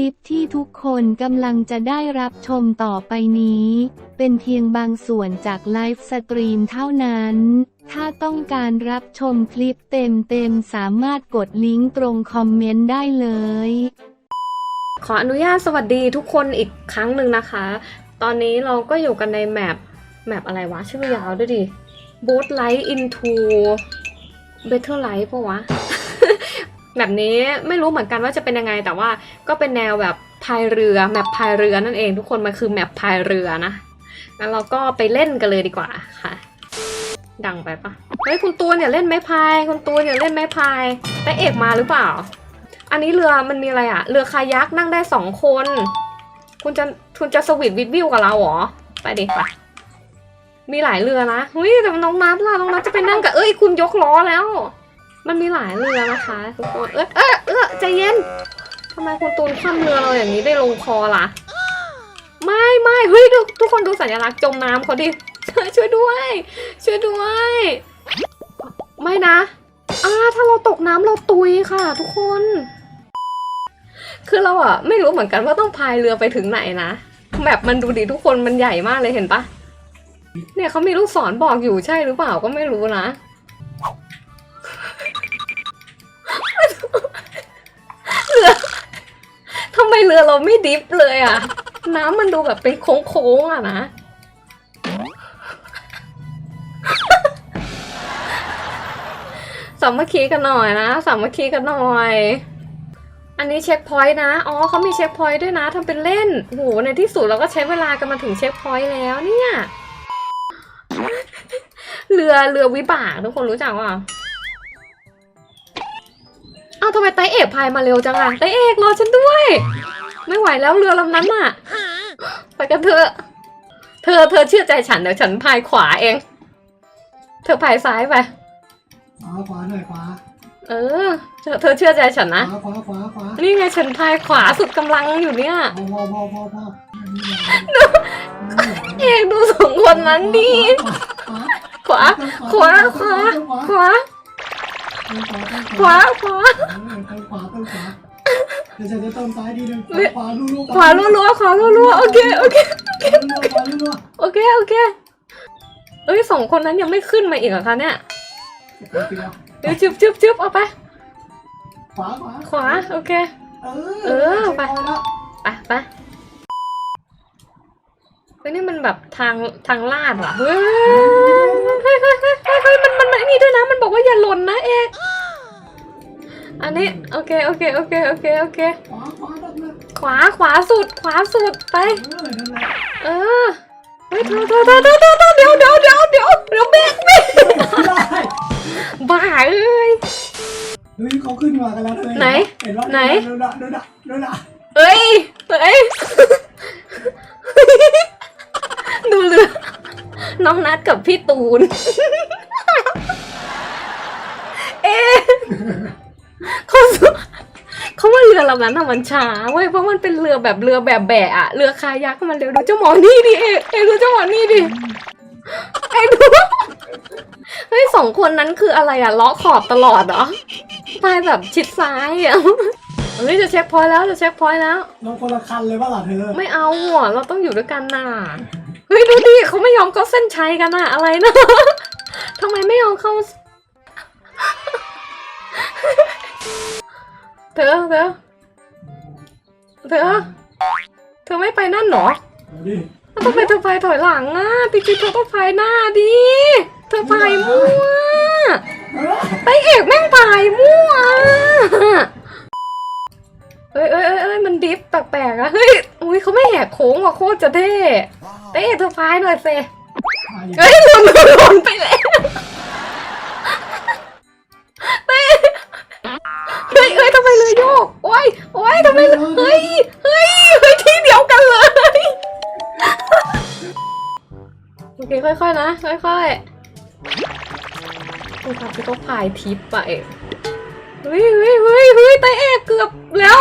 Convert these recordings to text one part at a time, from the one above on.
ลิปที่ทุกคนกำลังจะได้รับชมต่อไปนี้ เป็นเพียงบางส่วนจากไลฟ์สตรีมเท่านั้น ถ้าต้องการรับชมคลิปเต็มๆ สามารถกดลิงก์ตรงคอมเมนต์ได้เลย ขออนุญาตสวัสดีทุกคนอีกครั้งหนึ่งนะคะ ตอนนี้เราก็อยู่กันในแมปแมปอะไรวะ ชื่อยาวด้วยดิ Boat Light into Better Life ปะวะ แบบนี้ไม่รู้เหมือนกันว่าจะเป็นยังไง แต่ว่าก็เป็นแนวแบบพายเรือแมปพายเรือนั่นเองทุกคนมันคือแมปพายเรือนะงั้นเราก็ไปเล่นกันเลยดีกว่าค่ะ ดังไปปะเฮ้ยคุณตูนอย่าเล่นไม้พายคุณตูนอย่าเล่นไม้พายแต่เอกมาหรือเปล่า อันนี้เรือมันมีอะไรอะเรือคายักนั่งได้สองคน คุณจะคุณจะสวิตวิดวิวกับเราเหรอไปดิไปมีหลายเรือนะเฮ้ยแต่น้องนัทล่ะน้องนัทจะไปนั่งกับเอ้ยคุณยกล้อแล้ว มันมีหลายเรือนะคะทุกคนเอ้ยเอ้ยเอ้ยใจเย็นทำไมคุณตูนคว่ำเรือเราอย่างนี้ได้ลงคอล่ะ ไม่ไม่เฮ้ยทุกทุกคนดูสัญลักษณ์จมน้ำเขาดิช่วยด้วย ช่วยด้วย ไม่นะอ่าถ้าเราตกน้ำเราตุยค่ะ ทุกคน คือเราอะไม่รู้เหมือนกันว่าต้องพายเรือไปถึงไหนนะแบบมันดูดีทุกคนมันใหญ่มากเลยเห็นปะเนี่ยเขามีลูกศรบอกอยู่ใช่หรือเปล่าก็ไม่รู้นะ เรือเราไม่ดิฟเลยอะน้ำมันดูแบบเป็นโค้งๆอะนะ สามัคคีกันหน่อยนะ สามัคคีกันหน่อย อันนี้เช็คพอยต์นะ อ๋อเขามีเช็คพอยต์ด้วยนะทำเป็นเล่นโหในที่สุดเราก็ใช้เวลากันมาถึงเช็คพอยต์แล้วเนี่ย เรือเรือวิบากทุกคนรู้จักว่า ทำไมไตเอกพายมาเร็วจังอะไตเอกรอฉันด้วย ไม่ไหวแล้วเรือลำนั้นอะไปกันเถอะ เธอเธอเชื่อใจฉันเดี๋ยวฉันพายขวาเอง เธอพายซ้ายไป ขวาขวาหน่อยขวาเออ เธอเธอเชื่อใจฉันขนะ วาขวาขวาขวานี่ไงฉันพายขวาสุดกำลังอยู่เนี่ย พอพอพอพอพอเอกดูสองคนนั้นดิขวาขวาขวาขวา ขวาขวาขวาต้นขวาเดี๋ยวฉันจะต้นซ้ายดีนึงขวาลูลูขวารัวๆขวารัวๆโอเคโอเคขวาลูลูโอเคโอเคเอ้ยสองคนนั้นยังไม่ขึ้นมาอีกเหรอคะเนี่ยเดี๋ยวชึบชึบชึบเอาไป ขวาขวาขวาโอเค เออไปไปไปเฮ้ยนี่มันแบบทางทางลาดว่ะเฮ้ยเฮ้ยเฮ้ยเฮ้ยเฮ้ยเฮ้ยมันมันมันไอ้นี่ด้วย เคโอเคโอเคโอเคโอเค ขวาขวาดับเลยขวาขวาสุดขวาสุดไป เออนั่นแหละเออเฮ้ยเธอเธอเธอเธอเธอเธอเดี๋ยวเดี๋ยวเดี๋ยวเดี๋ยวเดี๋ยวเบรกเบรกได้บ้าเอ้ย เฮ้ยเขาขึ้นมากันแล้วเลยไหนเห็นว่าไหน โดนละโดนละโดนละเอ้ยเอ้ยดูเรือน้องนัดกับพี่ตูน เอ๊ะ เขาเขาว่าเรือลำนั้นน่ะมันช้าเว้ยเพราะมันเป็นเรือแบบเรือแบบแบะอะเรือคายักมันเร็วดูเจ้าหมอนี่ดิเอ๊ะเอ๊ะดูเจ้าหมอนี่ดิเอ๊ะดูเฮ้ยสองคนนั้นคืออะไรอะเลาะขอบตลอดเหรอพายแบบชิดซ้ายอะเฮ้ยจะเช็คพอยต์แล้วจะเช็คพอยต์แล้ว ลงคนละคันเลยว่าล่ะเธอ ไม่เอาอะเราต้องอยู่ด้วยกันน่ะเฮ้ยดูดิเขาไม่ยอมเข้าเส้นชัยกันน่ะอะไรนะทำไมไม่ยอมเข้า เธอเธอเธอเธอไม่ไปนั่นเหรอเอาดิแล้วทำไมเธอไปถอยหลังอะจริงๆเธอต้องไปหน้าดิเธอไปมั่วเออไปเอกแม่งไปมั่วเอ้ยเอ้ยเอ้ยเอ้ยมันดิฟแปลกๆอะเฮ้ยอุ้ยเขาไม่แหกโค้งว่ะโคตรจะเท่เต้เธอพายหน่อยเซมาดิเฮ้ยหล่นหล่นหล่นไปแล้ว เฮ้ยเอ้ยทำไมเลยโยกโอ้ยโอ้ยทำไมเลยเฮ้ยเฮ้ยเฮ้ยที่เดียวกันเลย โอเคค่อยๆนะ ค่อยๆคุณครับพี่ก็พายทิปไปเฮ้ยเฮ้ยเฮ้ยเฮ้ยไตเอกเกือบแล้ว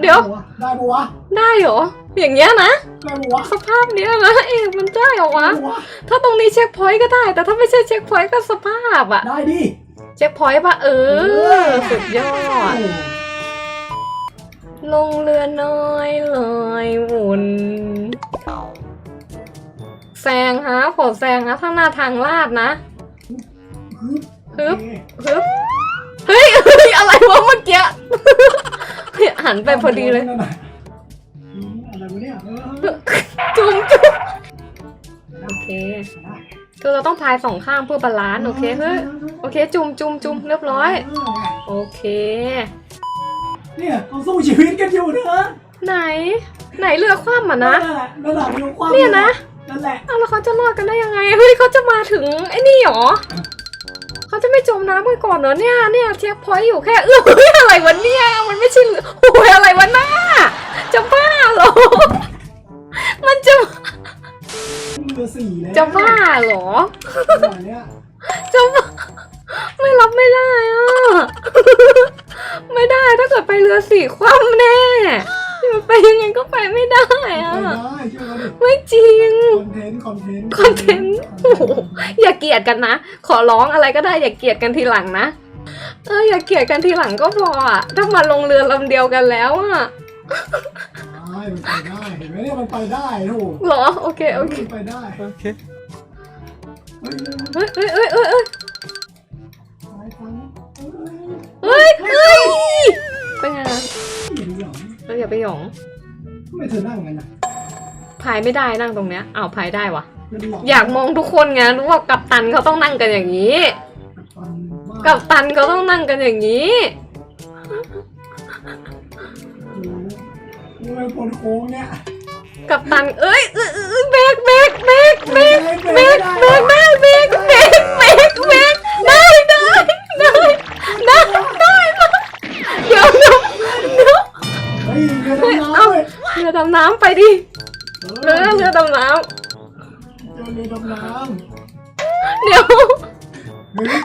เดี๋ยว ได้ปะวะได้เหรอ อย่างเงี้ยนะ ได้ปะวะสภาพเนี้ยนะเอกมันได้เหรอวะ ได้ปะวะถ้าตรงนี้เช็คพอยต์ก็ได้ แต่ถ้าไม่ใช่เช็คพอยต์ก็สภาพอะ ได้ดิ เช็คพอยต์ปะเออ สุดยอดโอ้ลงเรือน้อยลอยหมุนแซงฮะขอแซงนะข้างหน้าทางลาดนะฮึบฮึบเฮ้ยเฮ้ยอะไรวะเมื่อกี้หันไปพอดีเลยนั่นน่ะอืมอะไรวะเนี่ยเออจุ่มจุ่มโอเค คือเราต้องพายสองข้างเพื่อบาลานซ์โอเคเฮ้ยโอเค จุ่มจุ่มจุ่มเรียบร้อย โอเค เนี่ยเขาสู้ชีวิตกันอยู่นะไหน ไหนเรือคว่ำอะนะนั่นแหละนั่นแหละเรือคว่ำเนี่ยนะนั่นแหละอ้าวแล้วเขาจะรอดกันได้ยังไงเฮ้ยเขาจะมาถึงไอ้นี่หรอเขาจะไม่จมน้ำกันก่อนเหรอเนี่ยเนี่ยเช็คพอยต์อยู่แค่เออเฮ้ยอะไรวะเนี่ยมันไม่ใช่เรือโอ้ยอะไรวะหน้าจะบ้าเหรอมันจะ เรือสี่แล้วจะบ้าเหรอเนี่ยจะบ้าไม่รับไม่ได้อะไม่ได้ถ้าเกิดไปเรือสี่คว่ำแน่มันไปยังไงก็ไปไม่ได้ไปอะได้เชื่อเราดิไม่จริง คอนเทนต์ คอนเทนต์ คอนเทนต์โอ้โหอย่าเกลียดกันนะ ขอร้องอะไรก็ได้อย่าเกลียดกันทีหลังนะ เอออย่าเกลียดกันทีหลังก็พออะถ้ามาลงเรือลำเดียวกันแล้วอะ ได้มันไปได้เห็นไหมเนี่ยมันไปได้โถูกเหรอโอเคโอเคมันไปได้โอเคเฮ้ยเฮ้ยเฮ้ยเฮ้ยเฮ้ยเฮ้ยไปฟังเฮ้ยเฮ้ยเฮ้ยเป็นไงนะเห็นเหรอเราอย่าไปหยองทำไมเธอนั่งกันนะพายไม่ได้นั่งตรงเนี้ยอ้าวพายได้วะเป็นหลอยากมองทุกคนไงรู้ว่ากัปตันเขาต้องนั่งกันอย่างนี้ฟันบ้ากัปตันเขาต้องนั่งกันอย่างนี้ มันคนโค้งเนี่ยกัปตันเอ้ยเอ้ยเอ้ยเบรกเบรกเบรกเบรกเบรกเบรกได้เบรกเบรกเบรกเบรกได้ได้ได้ได้ได้เดี๋ยวเดี๋ยวเดี๋ยวเฮ้ยเรือดำน้ำเว้ยเรือดำน้ำไปดิเรือเรือดำน้เจอเรือดำน้ำเดี๋ยวำเฮ้ย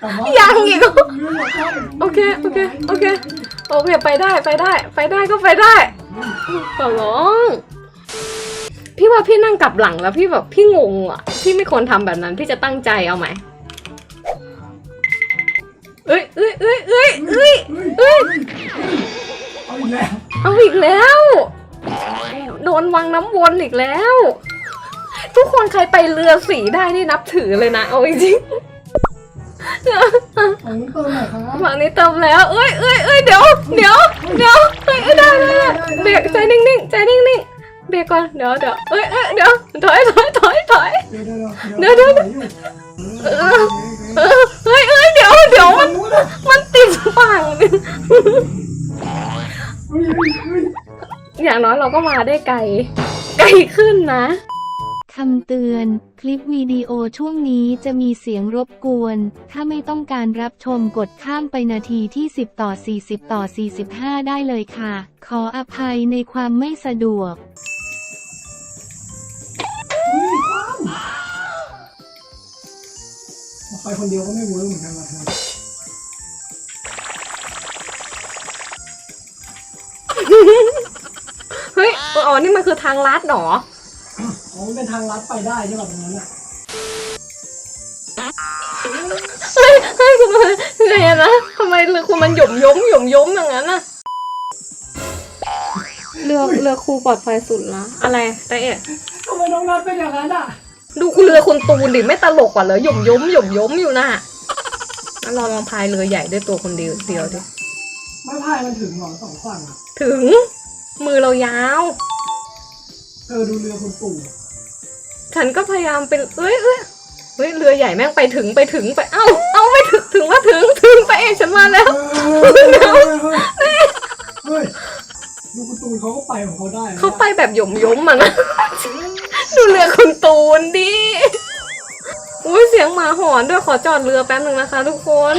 กลับมายังอีกเหรอเรือดำน้ำโอเคโอเคโอเค โอเคไปได้ไปได้ ไปได้ก็ไปได้ ขอร้อง พี่ว่าพี่นั่งกลับหลังแล้วพี่แบบพี่งงอะ พี่ไม่ควรทำแบบนั้น พี่จะตั้งใจเอาไหมเอ้ยเอ้ยเอ้ยเอ้ยเอ้ยเฮ้ยเฮ้ยเอาอีกแล้ว เอาอีกแล้ว โดนวังน้ำวนอีกแล้ว ทุกคนใครไปเรือสีได้นี่นับถือเลยนะ เอาจริง อาเงินเติมหน่อยครับๆฝั่งนี้เติมแล้วเอ้ยเอ้ยเอ้ยเดี๋ยวเดี๋ยวเดี๋ยวเฮ้ยได้ได้ได้เบรกใจนิ่งๆใจนิ่งๆเบรกก่อนเดี๋ยวเดี๋ยวเอ้ยเอ้ยเดี๋ยวถอยถอยถอยถอยเดี๋ยวเดี๋ยวเดี๋ยวเดี๋ยวเออเฮ้ยเอ้ยเดี๋ยวเดี๋ยวมันมันติดฝั่งนึงอย่างน้อยเราก็มาได้ไกล ไกลขึ้นนะ คำเตือน คลิปวิดีโอช่วงนี้จะมีเสียงรบกวน ถ้าไม่ต้องการรับชมกดข้ามไปนาทีที่ 10 ต่อ 40 ต่อ 45 ได้เลยค่ะ ขออภัยในความไม่สะดวกไปคนเดียวก็ไม่เวิร์กเหมือนกันว่ะเธอเฮ้ย อ๋อ นี่มันคือทางลัดเหรอ อ๋อมันเป็นทางลัดไปได้ใช่ป่ะตรงนั้นอะเฮ้ยเฮ้ยคุณมันไงอะนะทำไมเรือคุณมันหย่มย้มหย่มย้มอย่างนั้นน่ะเรือเรือครูปลอดภัยสุดละอะไรแต่เอ๊ะทำไมน้องนัดเป็นอย่างนั้นอะดูคุณเรือคุณตูนดิไม่ตลกกว่าเหรอหย่มย้มหย่มย้มอยู่น่ะงั้นเราลองพายเรือใหญ่ด้วยตัวคนเดียวเดียวดิไม่พายมันถึงหรอสองฝั่งอะถึง มือเรายาว เธอดูเรือคุณปู่ฉันก็พยายามเป็นเอ้ยเอ้ยเฮ้ยเรือใหญ่แม่งไปถึงไปถึงไปเอ้าเอ้าไม่ถึงถึงว่าถึงถึงไปเองฉันมาแล้ว เฮ้ยเฮ้ยเฮ้ยเฮ้ยดูคุณตูนเขาก็ไปของเขาได้นะเขาไปแบบหย่มย้มๆมันนะ ดูเรือคุณตูนดิอุ้ยเสียงหมาหอนด้วยขอจอดเรือแป๊บหนึ่งนะคะ ทุกคน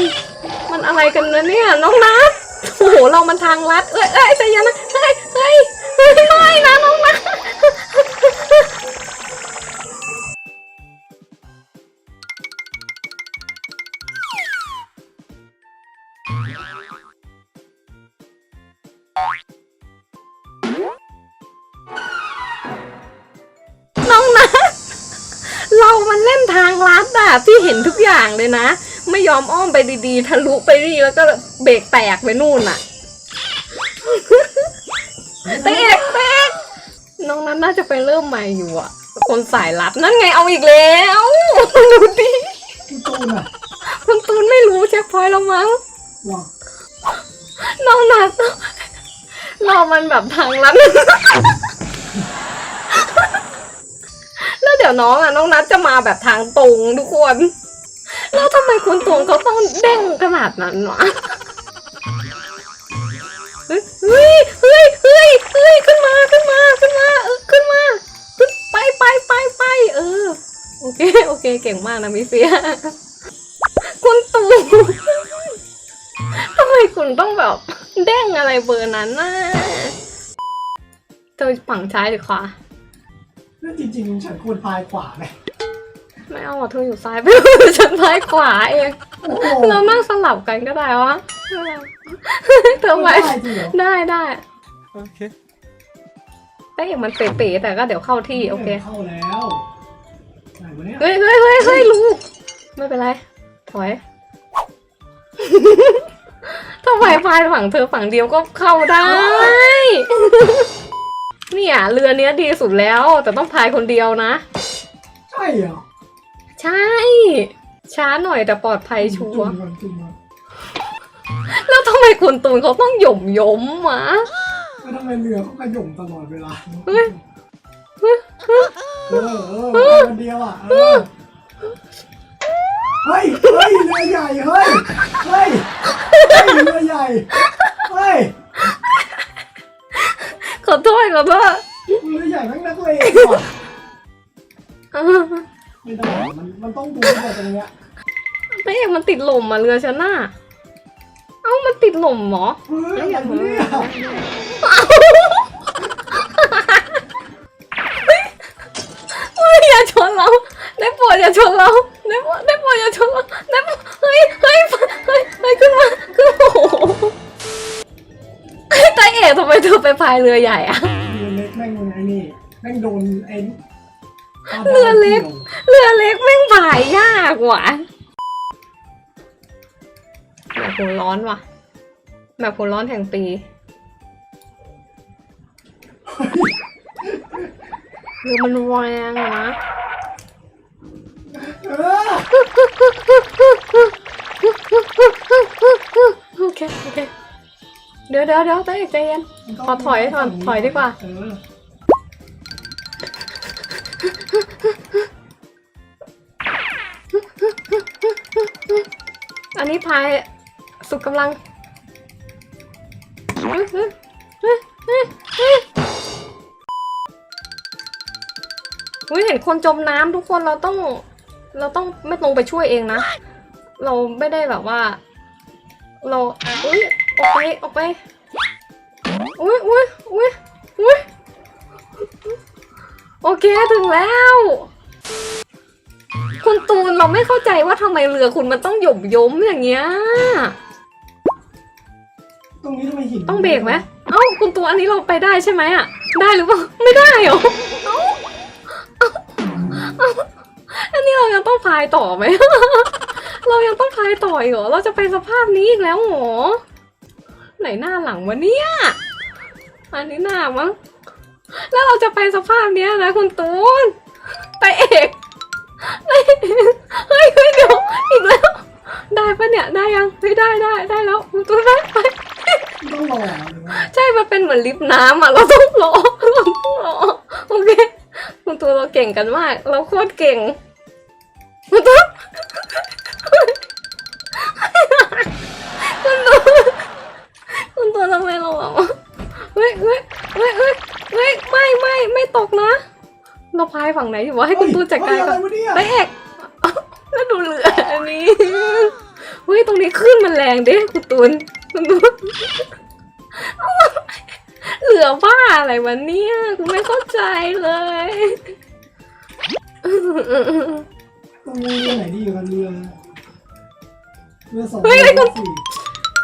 มันอะไรกันนะเนี่ยน้องนัทโอ้โหเรามันทางลัด เอ้ยเอ้ยใจเย็นนะเฮ้ยเฮ้ยเฮ้ยไม่นะน้องนัท พี่เห็นทุกอย่างเลยนะ ไม่ยอมอ้อมไปดีๆ ทะลุไปนี่แล้วก็เบรกแตกไปนู่นอะเตะเอกเตะเอกน้องนั้นน่าจะไปเริ่มใหม่อยู่อะคนสายลับนั่นไงเอาอีกแล้วดูดิคุณตูนอะคุณตูนไม่รู้เช็คพอยต์แล้วมั้งว้าน้องนัดเรามันแบบทางลัดแล้ว เดี๋ยวน้องอะน้องนัดจะมาแบบทางตรงทุกคน แล้วทำไมคุณตวงเขาต้องเด้งขนาดนั้นวะเฮ้ยเฮ้ยเฮ้ยเฮ้ยเฮ้ยขึ้นมาขึ้นมาขึ้นมาเออขึ้นมาขึ้นไปไปไปไปเออโอเคโอเคเก่งมากนะมิเฟียคุณตูทำไมคุณต้องแบบเด้งอะไรเบอร์นั้นน่ะเธอฝั่งซ้ายหรือขวา ริงๆ ฉันควรพายขวาไหมไม่เอาอะเธออยู่ซ้ายไปฉันซ้ายขวาเองโอ้โหเรานั่งสลับกันก็ได้วะเธอไปไม่ได้จริงเหรอได้ได้ Okay. ไอ้ยมันเป๋ๆแต่ก็เดี๋ยวเข้าที่โอเคเข้าแล้วไหนวะเนี่ยเฮ้ยเฮ้ยเฮ้ยเฮ้ยลูกไม่เป็นไร ถอยถ้าไฟไฟฝั่งเธอฝั่งเดียวก็เข้าได้ เนี่ยเรือเนี้ยดีสุดแล้ว แต่ต้องพายคนเดียวนะ ใช่เหรอใช่ ช้าหน่อยแต่ปลอดภัยชัวจุ่ร์มก่อนจุ่มก่อนแล้วทำไมคุณตูนเขาต้องหย่มยมวะแล้วทำไมเรือเขาขย่มตลอดเวลาเฮ้ย เออเออไปคนเดียวอะเออเฮ้ยเฮ้ยเรือใหญ่เฮ้ยเฮ้ยเฮ้ยเรือใหญ่เฮ้ยขอ โทษขอโทษเรือใหญ่แม่งนักเลงว่ะเออไม่ได้มันมันต้องดูแบบตรงเนี้ยเต้มันติดหล่มอะเรือฉันน่ะเอ้ามันติดหล่มเหรอเฮ้ยอะไรวะเนี่ยเฮ้ยอย่าชนเราได้โปรดอย่าชนเราได้โปรดได้โปรดอย่าชนเราได้โปรดเฮ้ยเฮ้ยเฮ้ยเฮ้ยขึ้นมา ทำไมเธอไปพายเรือใหญ่อะ เรือเล็กแม่งไอ้นี่แม่งโดนไอ้เรือเล็ก เรือเล็กแม่งพายยากว่ะแบบหัวร้อนว่ะ แบบหัวร้อนแห่งปี เรือมันแรงอะนะ เออโอเค โอเค เดี๋ยวเดี๋ยวเดี๋ยวเต้ใจเย็นขอถอยก่อนถอยดีกว่า เอออันนี้พายสุดกำลัง อุ้ยเห็นคนจมน้ำทุกคนเราต้อง เราต้องไม่ลงไปช่วยเองนะ เราไม่ได้แบบว่า เราอุ้ย ออกไป ออกไป อุ้ยอุ้ยอุ้ยอุ้ยโอเคถึงแล้ว คุณตูนเราไม่เข้าใจว่าทำไมเรือคุณมันต้องหย่มย้มอย่างเงี้ย ตรงนี้ทำไมหินต้องเบรกไหมเอ้าคุณตูนอันนี้เราไปได้ใช่ไหมอะ ได้หรือเปล่า ไม่ได้เหรอเอ้าเอ้าเอ้าอันนี้เรายังต้องพายต่อไหม เรายังต้องพายต่ออีกเหรอ เราจะไปสภาพนี้อีกแล้วเหรอ ไหนหน้าหลังวะเนี่ย อันนี้หน้ามั้ง แล้วเราจะไปสภาพเนี้ยนะคุณตูน ไปเอกเฮ้ยเฮ้ยเฮ้ยเดี๋ยวอีกแล้ว ได้ปะเนี่ย ได้ยังเฮ้ยได้ได้ได้แล้วคุณตูนไปไปต้องรอหรือว่าใช่ มันเป็นเหมือนลิฟต์น้ำอะ เราต้องรอเราต้องรอโอเค คุณตัวเราเก่งกันมาก เราโคตรเก่งคุณตัวคุณตัวคุณ ตัวทำไมเราอะเฮ้ยเฮ้ยเฮ้ยเฮ้ยเฮ้ยไม่ไม่ไม่ตกนะ เราพายฝั่งไหนอยู่วะให้คุณตูนจัดการเฮ้ยก่อะอนไรวะเนี่ยไปเอกแล้วดูเรืออันนี้เฮ้ยตรงนี้ขึ้นมันแรงดิคุณตูนคุณตูนเหลือบ้าอะไรวะเนี่ยกูไม่เข้าใจเลยตรงนี้เรือไหนดีกว่ากันเรือเรือสองเฮ้ยไอ้คนสี่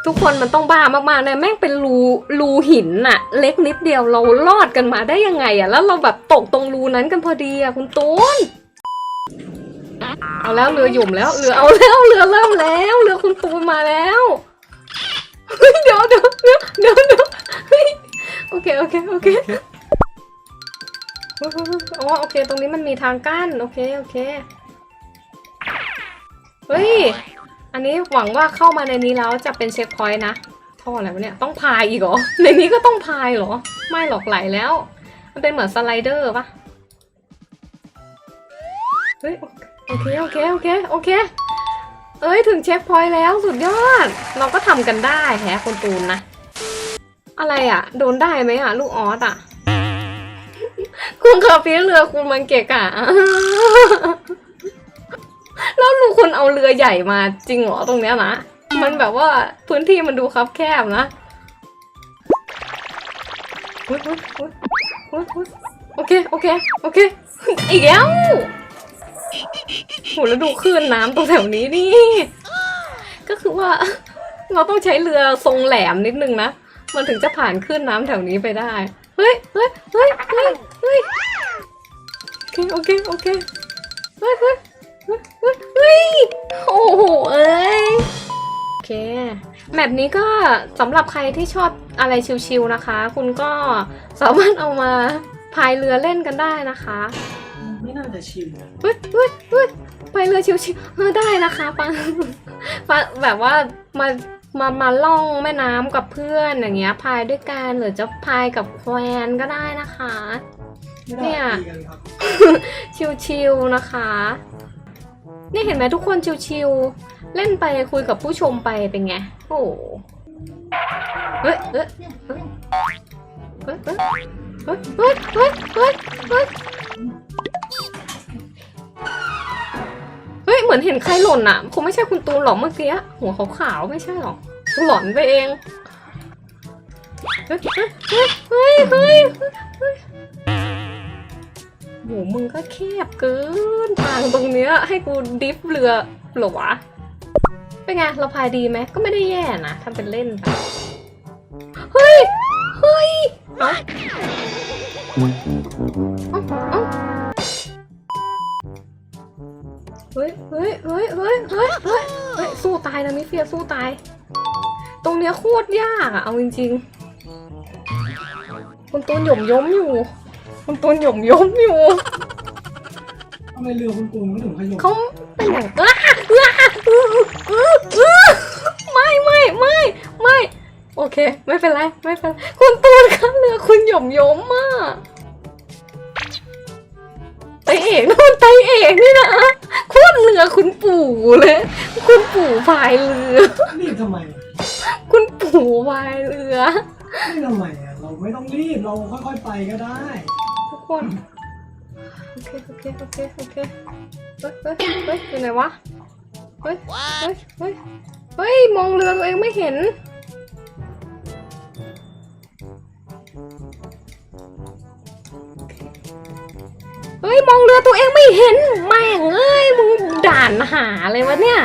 ทุกคนมันต้องบ้ามากๆนะแม่งเป็นรูรูหินน่ะเล็กนิดเดียวเรารอดกันมาได้ยังไงอะแล้วเราแบบตกตรงรูนั้นกันพอดีอะคุณตูนเอาแล้วเรือหยุ่มแล้วเรือเอาแล้วเรือเริ่มแล้วเรือคุณตูนมาแล้วเดี๋ยวเดี๋ยวเดี๋ยวเดี๋ยวเดี๋ยวโอเคโอเคโอเคอ๋อโอเค ตรงนี้มันมีทางกั้นโอเคโอเคเฮ้ย อันนี้หวังว่าเข้ามาในนี้แล้วจะเป็นเช็คพอยต์นะท่ออะไรวะเนี่ยต้องพายอีกเหรอ ในนี้ก็ต้องพายเหรอ ไม่หรอกไหลแล้ว มันเป็นเหมือนสไลเดอร์ปะเฮ้ยโอเคโอเคโอเคโอเค เอ้ยถึงเช็คพอยต์แล้วสุดยอด เราก็ทำกันได้แฮะคุณตูนนะ อะไรอะ โดนได้ไหมอะ ลูกออสอะ คุณขับพีเรือคุณมันเกะกะ แล้วลูกคุณเอาเรือใหญ่มาจริงเหรอตรงเนี้ยนะ มันแบบว่าพื้นที่มันดูคับแคบนะโอเค โอเค โอเค อีกแล้วโหแล้วดูคลื่นน้ำตรงแถวนี้นี่ ก็คือว่า เราต้องใช้เรือทรงแหลมนิดนึงนะ มันถึงจะผ่านคลื่นน้ำแถวนี้ไปได้ เฮ้ย เฮ้ย เฮ้ย เฮ้ยเฮ้ยโอเค โอเค โอเค เฮ้ยเฮ้ย เฮ้ยเฮ้ยเฮ้ยโอ้โหเอ้ยโอเคแมปนี้ก็สำหรับใครที่ชอบอะไรชิวๆนะคะ คุณก็สามารถเอามาพายเรือเล่นกันได้นะคะไม่น่าจะชิมนะเฮ้ยเฮ้ยเฮ้ยพายเรือชิวๆเออได้นะคะปังปังแบบว่ามามามาล่องแม่น้ำกับเพื่อนอย่างเงี้ยพายด้วยกันหรือจะพายกับแควนก็ได้นะคะไม่น่าตีกันครับชิวๆนะคะ นี่เห็นไหมทุกคนชิวๆ เล่นไปคุยกับผู้ชมไปเป็นไง โอ้โหเฮ้ยเฮ้ยเฮ้ยเฮ้ยเฮ้ยเฮ้ยเฮ้ยเฮ้ยเฮ้ยเฮ้ยเฮ้ยเหมือนเห็นใครหล่นอะคงไม่ใช่คุณตูนหรอกเมื่อกี้หัวขาวๆไม่ใช่หรอกหลอนไปเองเฮ้ยเฮ้ยเฮ้ยเฮ้ยเฮ้ย โหมึงก็แคบเกินทางตรงเนี้ยให้กูดิฟเรือหรอวะ เป็นไงเราพายดีไหมก็ไม่ได้แย่นะทำเป็นเล่นไปเฮ้ย เฮ้ยเอ้าเอ้าเอ้าเฮ้ยเฮ้ยเฮ้ยเฮ้ยเฮ้ยเฮ้ยเฮ้ยสู้ตายนะมิเฟียสู้ตาย ตรงเนี้ยโคตรยากอะเอาจริงๆคุณตูนหย่มย้มอยู่ คุณตูนหย่มย้มอยู่ทำไมเรือคุณตูนก็ถึงขยมเขาเป็นอย่างอ้าอ้าอื้ออื้ออื้อไม่ไม่ไม่ไม่โอเค ไม่เป็นไรไม่เป็นไรคุณตูนข้างเรือคุณหย่อมย้มมากไตเอกนู่นไตเอกนี่นะโคตรเรือคุณปู่เลย คุณปู่พายเรือรีบทำไม คุณปู่พายเรือรีบทำไมอะเราไม่ต้องรีบเราค่อยๆไปก็ได้ ทุกคน โอเค โอเค โอเค โอเค เฮ้ยเฮ้ยเฮ้ยอยู่ไหนวะ เฮ้ย เฮ้ย เฮ้ย เฮ้ย มองเรือตัวเองไม่เห็น เฮ้ย มองเรือตัวเองไม่เห็น แม่งเอ้ย มึงด่านหาเลยวะเนี่ย